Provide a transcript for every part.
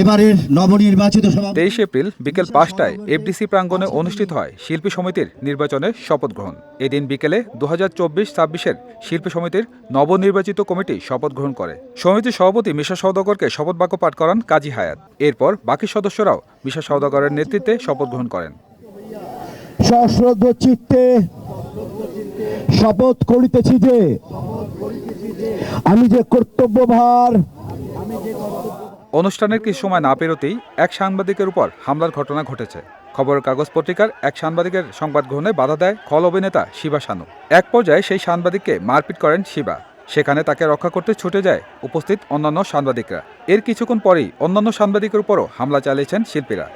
এবারের নবনির্বাচিত তেইশ এপ্রিল বিকেল পাঁচটায় এফডিসি প্রাঙ্গণে অনুষ্ঠিত হয় শিল্পী সমিতির নির্বাচনের শপথ গ্রহণ। এদিন বিকেলে দু হাজার চব্বিশ ছাব্বিশের শিল্পী সমিতির নবনির্বাচিত কমিটি শপথ গ্রহণ করে। সমিতির সভাপতি মিশা সওদাগরকে শপথ বাক্য পাঠ করান কাজী হায়াত। এরপর বাকি সদস্যরাও মিশা সওদাগরের নেতৃত্বে শপথ গ্রহণ করেন। সশ্রদ্ধ চিত্তে শপথ করিতেছি যে আমি যে কর্তব্যভার অনুষ্ঠানের কিছু সময় না পেরোতেই এক সাংবাদিকের উপর হামলার ঘটনা ঘটেছে। খবরের কাগজ পত্রিকার এক সাংবাদিকের সংবাদ গ্রহণে বাধা দেয় খল অভিনেতা শিবা শানু এক পর্যায়ে সেই সাংবাদিককে মারপিট করেন শিবা। সেখানে তাকে রক্ষা করতে ছুটে যায় উপস্থিত অন্যান্য সাংবাদিকরা। এর কিছুক্ষণ পরেই অন্যান্য সাংবাদিকের উপরও হামলা চালিয়েছেন শিল্পীরা।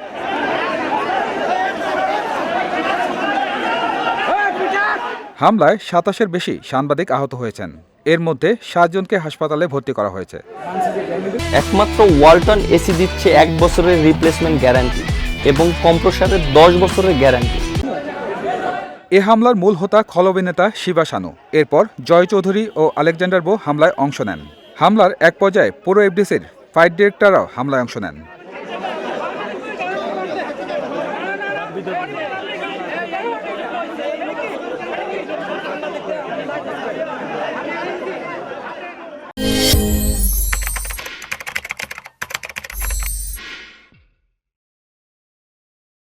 হামলায় সাতাশের বেশি সাংবাদিক আহত হয়েছেন। এর মধ্যে সাতজনকে হাসপাতালে ভর্তি করা হয়েছে। একমাত্র ওয়ালটন এসি দিচ্ছে এক বছরের রিপ্লেসমেন্ট গ্যারান্টি এবং কম্প্রসারের দশ বছরের গ্যারান্টি এ হামলার মূল হোতা খল অভিনেতা শিবা শানু এরপর জয় চৌধুরী ও আলেকজান্ডার বো হামলায় অংশ নেন। হামলার এক পর্যায়ে পুরো এফডিসির ফাইট ডিরেক্টররাও হামলায় অংশ নেন।